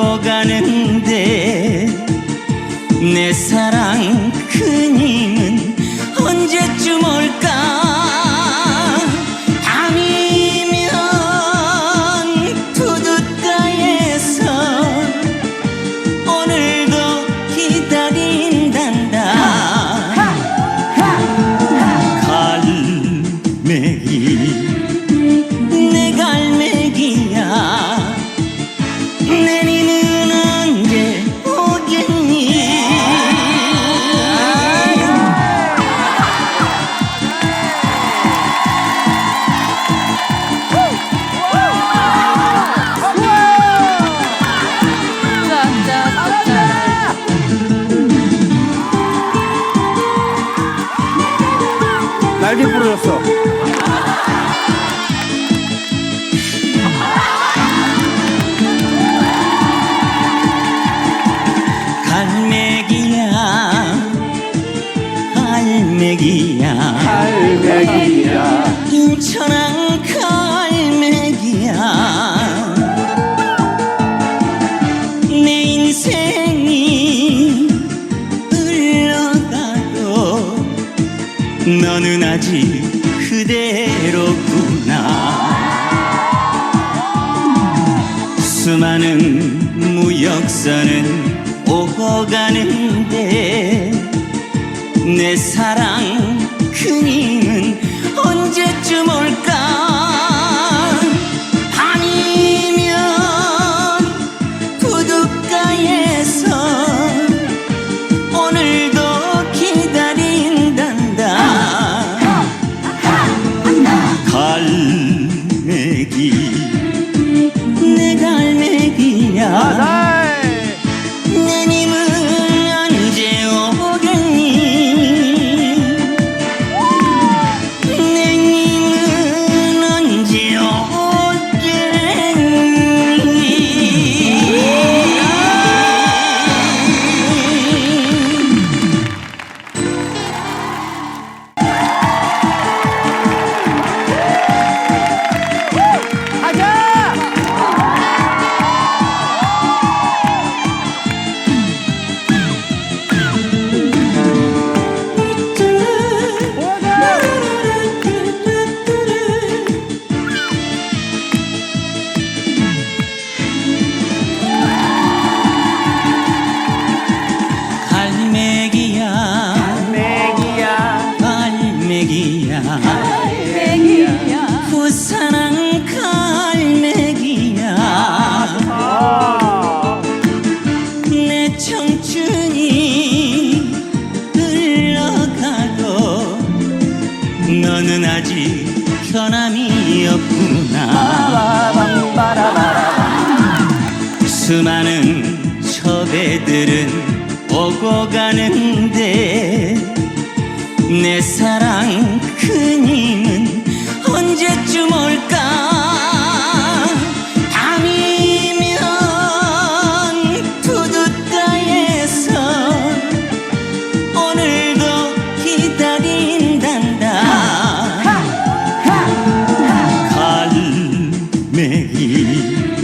죽어가는데 내 삶. 가는데 내 사랑 너는 아직 변함이 없구나. 수많은 섭외들은 오고 가는데 내 사랑 い。い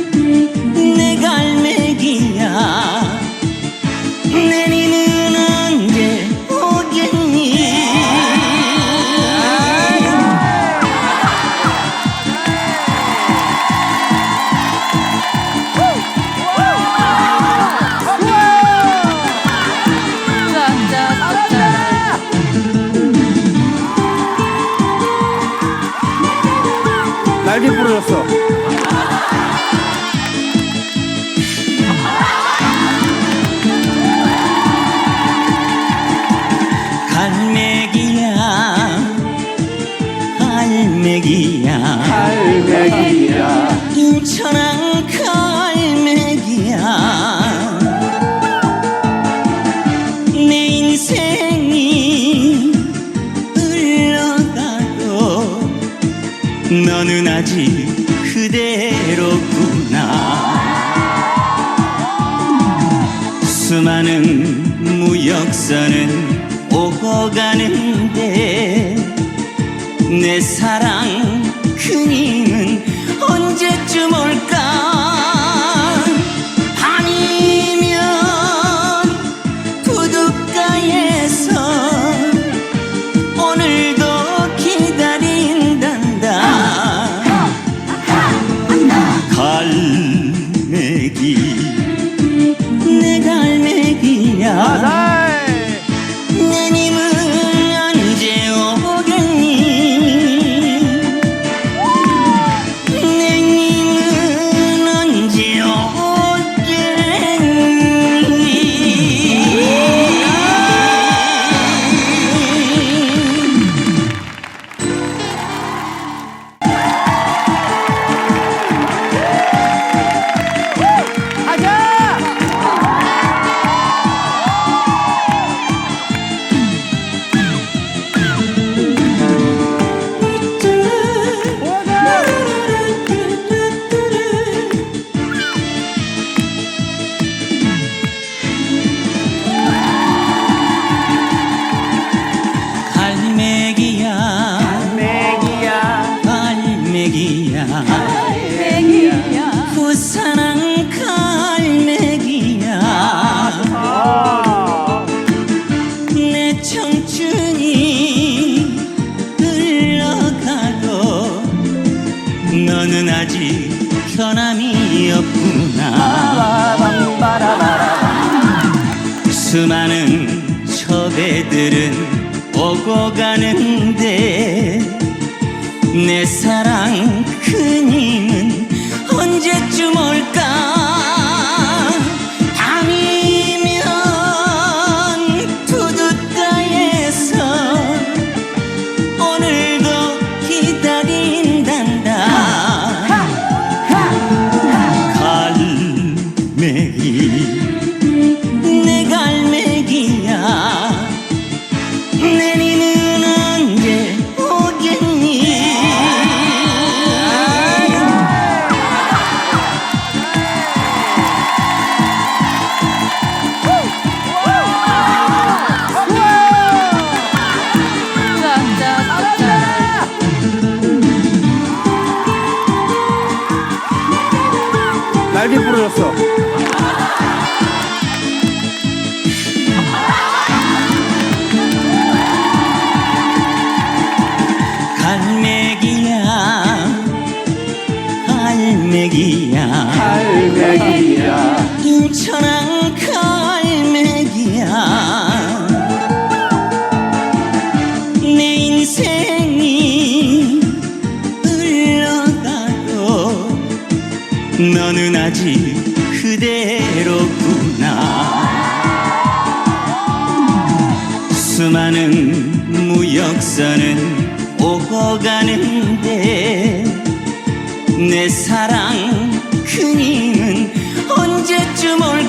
갈매기야. 갈매기야. 인천항 갈매기야. 내 인생이 흘러가도 너는 아직 그대로구나. 수많은 무역선은 오고 가는데 내 사랑 그님은 언제쯤 올까? 밤이면 구둣가에서 오늘도 기다린단다. 갈매기 내 갈매기야 갈매기야. 부산항 갈매기야. 아내 청춘이 흘러가도 너는 아직 변함이 없구나. 수많은 첩배들은 오고 가는데 내 사랑 날개 부러졌어. 갈매기야 갈매기야. 갈매기 아직 그대로구나. 수많은 무역선은 오고 가는데 내 사랑 그님은 언제쯤 올까